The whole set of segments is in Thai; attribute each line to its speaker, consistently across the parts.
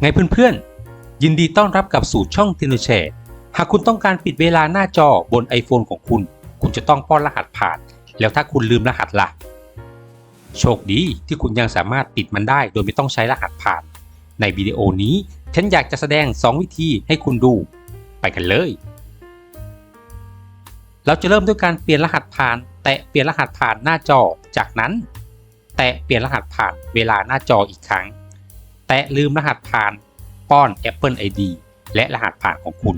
Speaker 1: ไงเพื่อนๆ ยินดีต้อนรับกับสู่ช่อง t e n o c h a หากคุณต้องการปิดเวลาหน้าจอบน iPhone ของคุณ คุณจะต้องป้อนรหัสผ่าน แล้วถ้าคุณลืมรหัสล่ะ โชคดีที่คุณยังสามารถปิดมันได้โดยไม่ต้องใช้รหัสผ่าน ในวิดีโอนี้ฉันอยากจะแสดง 2 วิธีให้คุณดู ไปกันเลย เราจะเริ่มด้วยการเปลี่ยนรหัสผ่าน แตะเปลี่ยนรหัสผ่านหน้าจอ จากนั้น แตะเปลี่ยนรหัสผ่านเวลาหน้าจออีกครั้ง แตะลืมรหัสผ่านป้อน Apple ID และรหัสผ่านของคุณ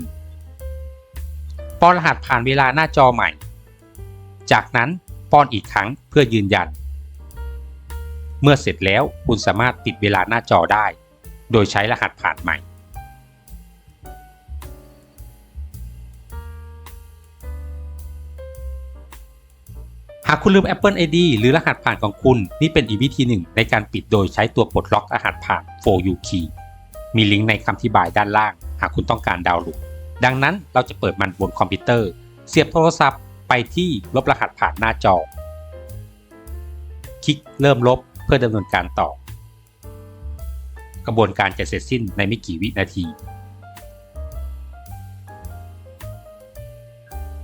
Speaker 1: ป้อนรหัสผ่านเวลาหน้าจอใหม่ จากนั้นป้อนอีกครั้งเพื่อยืนยัน เมื่อเสร็จแล้วคุณสามารถติดเวลาหน้าจอได้ โดยใช้รหัสผ่านใหม่ากคุณลืม Apple ID หรือรหัสผ่านของคุณ นี่เป็นอีกวิธีหนึ่งในการปิดโดยใช้ตัวปลดล็อกรหัสผ่าน 4U Key มีลิงก์ในคำอธิบายด้านล่าง หากคุณต้องการดาวน์โหลด ดังนั้นเราจะเปิดมันบนคอมพิวเตอร์ เสียบโทรศัพท์ไปที่ลบรหัสผ่านหน้าจอ คลิกเริ่มลบเพื่อดำเนินการต่อ กระบวนการจะเสร็จสิ้นในไม่กี่วินาที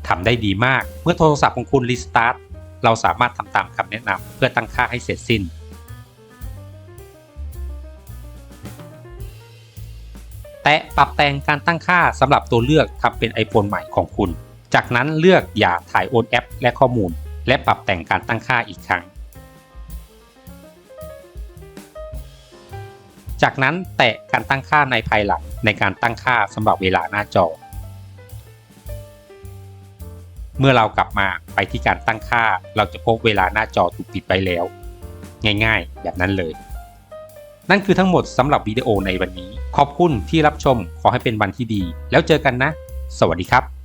Speaker 1: ทำได้ดีมากเมื่อโทรศัพท์ของคุณรีสตาร์ท เราสามารถทำตามคำแนะนำเพื่อตั้งค่าให้เสร็จสิ้น แตะปรับแต่งการตั้งค่าสำหรับตัวเลือกทำเป็น iPhone ใหม่ของคุณ จากนั้นเลือกอย่าถ่ายโอนแอป และข้อมูล และปรับแต่งการตั้งค่าอีกครั้ง จากนั้นแตะการตั้งค่าในภายหลังในการตั้งค่าสำหรับเวลาหน้าจอ เมื่อเรากลับมาไปที่การตั้งค่า เราจะพบเวลาหน้าจอถูกปิดไปแล้ว ง่ายๆ แบบนั้นเลย นั่นคือทั้งหมดสำหรับวิดีโอในวันนี้ ขอบคุณที่รับชมขอให้เป็นวันที่ดี แล้วเจอกันนะ สวัสดีครับ